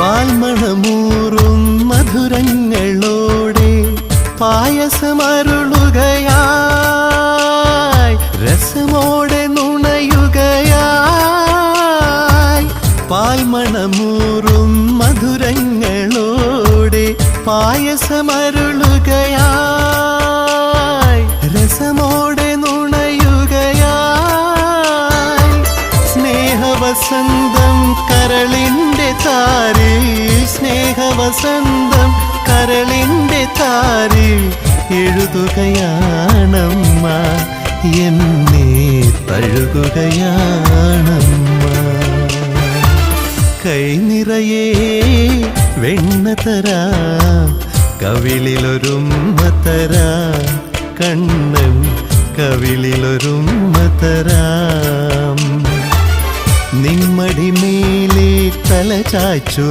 പാൽമണമൂറും മധുരങ്ങളോടെ പായസമരുളുകയായി രസമോടെ നുണയുകയായി. പാൽമണമൂറും മധുരങ്ങളോടെ പായസമരുളുകയായി രസമോടെ നുണയുകയായി. സ്നേഹവസന്തം കരളിന്റെ താരിൽ സ്നേഹവസന്തം കരളിന്റെ താരിൽ എഴുതുകയാണമ്മ. എന്നെ തഴുകുകയാണമ്മ. കൈ നിറയെ വെണ്ണ തരാ കവിളിലൊരുമ്മ തരാ. കണ്ണൻ കവിളിലൊരുമ്മ തരാം. നിമ്മടി മേലെ തല ചാച്ചു